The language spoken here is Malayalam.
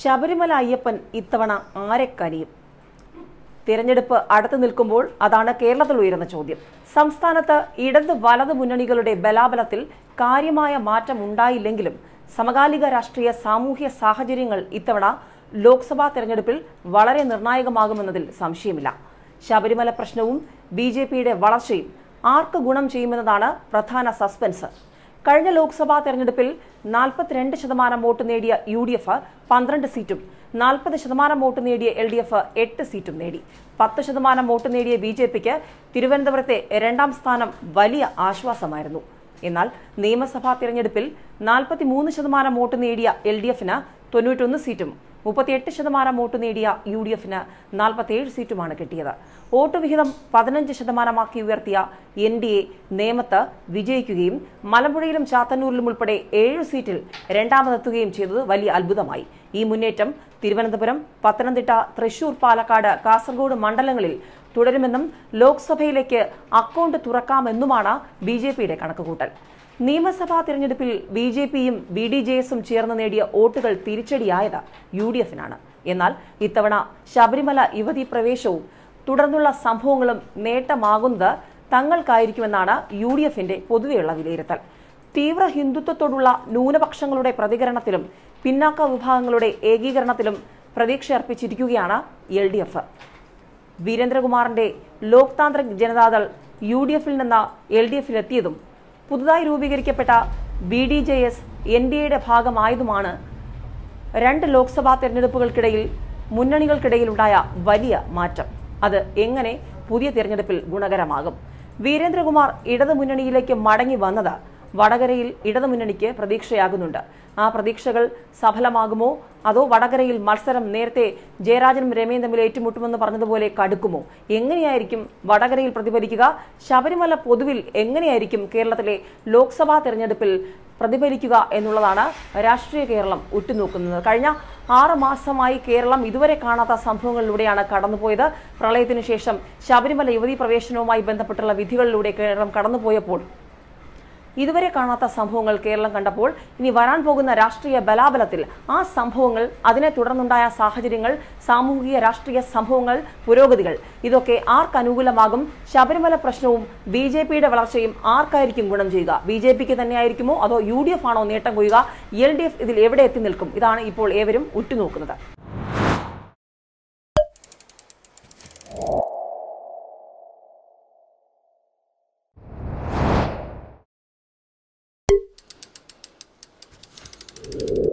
ശബരിമല അയ്യപ്പൻ ഇത്തവണ ആരെ കനിയും തിരഞ്ഞെടുപ്പ് അടുത്തു നിൽക്കുമ്പോൾ അതാണ് കേരളത്തിൽ ഉയരുന്ന ചോദ്യം. സംസ്ഥാനത്ത് ഇടത് വലത് മുന്നണികളുടെ ബലാബലത്തിൽ കാര്യമായ മാറ്റം ഉണ്ടായില്ലെങ്കിലും സമകാലിക രാഷ്ട്രീയ സാമൂഹ്യ സാഹചര്യങ്ങൾ ഇത്തവണ ലോക്സഭാ തെരഞ്ഞെടുപ്പിൽ വളരെ നിർണായകമാകുമെന്നതിൽ സംശയമില്ല. ശബരിമല പ്രശ്നവും ബി വളർച്ചയും ആർക്ക് ഗുണം ചെയ്യുമെന്നതാണ് പ്രധാന സസ്പെൻസ്. കഴിഞ്ഞ ലോക്സഭാ തെരഞ്ഞെടുപ്പിൽ നാൽപ്പത്തിരണ്ട് ശതമാനം വോട്ട് നേടിയ യു ഡി എഫ് പന്ത്രണ്ട് സീറ്റും നാൽപ്പത് ശതമാനം വോട്ട് നേടിയ എൽ ഡി എഫ് എട്ട് സീറ്റും നേടി. പത്ത് ശതമാനം വോട്ട് നേടിയ ബി ജെ പിക്ക് തിരുവനന്തപുരത്തെ രണ്ടാം സ്ഥാനം വലിയ ആശ്വാസമായിരുന്നു. എന്നാൽ നിയമസഭാ തെരഞ്ഞെടുപ്പിൽ നാൽപ്പത്തിമൂന്ന് ശതമാനം വോട്ട് നേടിയ എൽ ഡി എഫിന് തൊണ്ണൂറ്റൊന്ന് സീറ്റും മുപ്പത്തിയെട്ട് ശതമാനം വോട്ട് നേടിയ യു ഡി എഫിന് നാൽപ്പത്തിയേഴ് സീറ്റുമാണ് കിട്ടിയത്. വോട്ട് വിഹിതം പതിനഞ്ച് ശതമാനമാക്കി ഉയർത്തിയ എൻ ഡി എ നേമത്ത് വിജയിക്കുകയും മലമ്പുഴയിലും ചാത്തന്നൂരിലും ഉൾപ്പെടെ ഏഴ് സീറ്റിൽ രണ്ടാമതെത്തുകയും ചെയ്തത് വലിയ അത്ഭുതമായി. ഈ മുന്നേറ്റം തിരുവനന്തപുരം പത്തനംതിട്ട തൃശൂർ പാലക്കാട് കാസർഗോഡ് മണ്ഡലങ്ങളിൽ തുടരുമെന്നും ലോക്സഭയിലേക്ക് അക്കൗണ്ട് തുറക്കാമെന്നുമാണ് ബി ജെ പിയുടെ കണക്കുകൂട്ടൽ. നിയമസഭാ തിരഞ്ഞെടുപ്പിൽ ബി ജെ പിയും ബി ഡി ജെ എസും ചേർന്ന് നേടിയ വോട്ടുകൾ തിരിച്ചടിയായത് യു ഡി എഫിനാണ്. എന്നാൽ ഇത്തവണ ശബരിമല യുവതി പ്രവേശവും തുടർന്നുള്ള സംഭവങ്ങളും നേട്ടമാകുന്നത് തങ്ങൾക്കായിരിക്കുമെന്നാണ് യു ഡി എഫിന്റെ പൊതുവെയുള്ള വിലയിരുത്തൽ. തീവ്ര ഹിന്ദുത്വത്തോടുള്ള ന്യൂനപക്ഷങ്ങളുടെ പ്രതികരണത്തിലും പിന്നാക്ക വിഭാഗങ്ങളുടെ ഏകീകരണത്തിലും പ്രതീക്ഷ അർപ്പിച്ചിരിക്കുകയാണ് എൽ ഡി എഫ്. വീരേന്ദ്രകുമാറിന്റെ ലോക് താന്ത്രിക് ജനതാദൾ യു ഡി എഫിൽ നിന്ന് എൽ ഡി എഫിലെത്തിയതും പുതുതായി രൂപീകരിക്കപ്പെട്ട B D J S N D എയുടെ ഭാഗമായതുമാണ് രണ്ട് ലോക്സഭാ തെരഞ്ഞെടുപ്പുകൾക്കിടയിൽ മുന്നണികൾക്കിടയിലുണ്ടായ വലിയ മാറ്റം. അത് എങ്ങനെ പുതിയ തിരഞ്ഞെടുപ്പിൽ ഗുണകരമാകും? വീരേന്ദ്രകുമാർ ഇടതു മുന്നണിയിലേക്ക് മടങ്ങി വന്നത് വടകരയിൽ ഇടതുമുന്നണിക്ക് പ്രതീക്ഷയാകുന്നുണ്ട്. ആ പ്രതീക്ഷകൾ സഫലമാകുമോ? അതോ വടകരയിൽ മത്സരം നേരത്തെ ജയരാജനും രമയും തമ്മിൽ ഏറ്റുമുട്ടുമെന്ന് പറഞ്ഞതുപോലെ കടുക്കുമോ? എങ്ങനെയായിരിക്കും വടകരയിൽ പ്രതിഫലിക്കുക? ശബരിമല പൊതുവിൽ എങ്ങനെയായിരിക്കും കേരളത്തിലെ ലോക്സഭാ തെരഞ്ഞെടുപ്പിൽ പ്രതിഫലിക്കുക എന്നുള്ളതാണ് രാഷ്ട്രീയ കേരളം ഉറ്റുനോക്കുന്നത്. കഴിഞ്ഞ ആറ് മാസമായി കേരളം ഇതുവരെ കാണാത്ത സംഭവങ്ങളിലൂടെയാണ് കടന്നുപോയത്. പ്രളയത്തിനു ശേഷം ശബരിമല യുവതി പ്രവേശനവുമായി ബന്ധപ്പെട്ടുള്ള വിധികളിലൂടെ കേരളം കടന്നുപോയപ്പോൾ ഇതുവരെ കാണാത്ത സംഭവങ്ങൾ കേരളം കണ്ടപ്പോൾ ഇനി വരാൻ പോകുന്ന രാഷ്ട്രീയ ബലാബലത്തിൽ ആ സംഭവങ്ങൾ അതിനെ തുടർന്നുണ്ടായ സാഹചര്യങ്ങൾ സാമൂഹിക രാഷ്ട്രീയ സംഭവങ്ങൾ പുരോഗതികൾ ഇതൊക്കെ ആർക്ക് അനുകൂലമാകും? ശബരിമല പ്രശ്നവും ബി ജെ പിയുടെ വളർച്ചയും ആർക്കായിരിക്കും ഗുണം ചെയ്യുക? ബി ജെ പിക്ക് തന്നെയായിരിക്കുമോ? അതോ യു ഡി എഫ് ആണോ നേട്ടം കൊയ്യുക? എൽ ഡി എഫ് ഇതിൽ എവിടെ എത്തി നിൽക്കും? ഇതാണ് ഇപ്പോൾ ഏവരും ഉറ്റുനോക്കുന്നത്. you